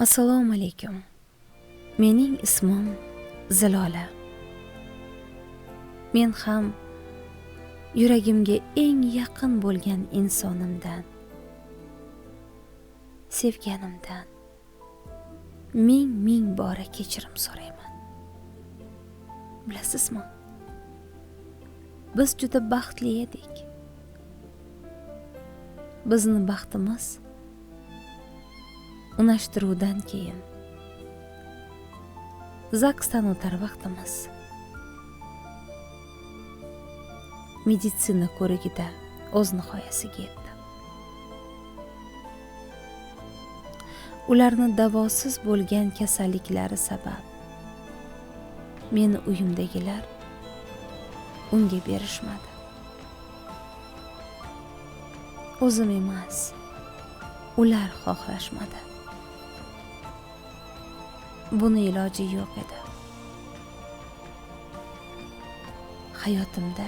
assalomu alaykum. Mening ismim zilola. Men ham yuragimga eng yaqin bo'lgan insonimdan sevganimdan ming ming bora kechirim so'rayman. Bilasizmi? Biz juda baxtli edik. Bizni baxtimiz unashtiruvdan keyin zagsdan o'tar vaqtimiz meditsina ko'rigida o'z nihoyasiga yetdi ularni davosiz bo'lgan kasalliklari sabab meni uyimdagilar unga berishmadi o'zim emas ular xohlashmadi buni iloji yo'q edi. Hayotimda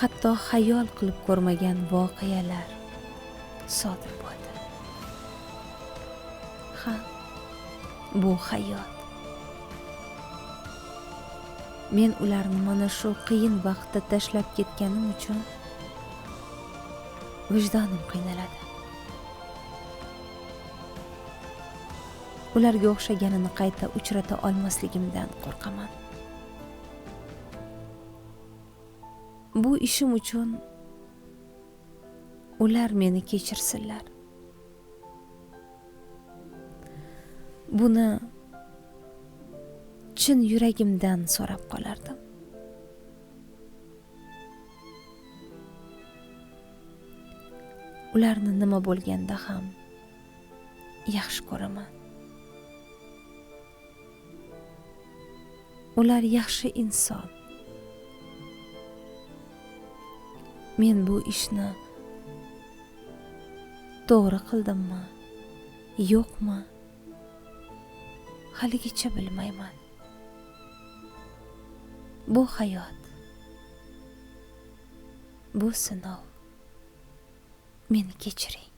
hatto xayol qilib ko'rmagan voqealar sodir bo'ldi. Ha bu hayot. Men ularni mana shu qiyin vaqtda tashlab ketganim uchun vijdonim qiynaladi. Ularga o'xshaganini qayta uchrata olmasligimdan qo'rqaman. Bu ishim uchun ular meni kechirsinlar. Buni chin yuragimdan so'rab qolardim. Ularni nima bo'lganda ham yaxshi ko'raman. Ular yaxshi inson. Men bu ishni to'g'ri qildimmi yo'qmi haligacha bilmayman. Bu hayot bu sinov meni kechiring.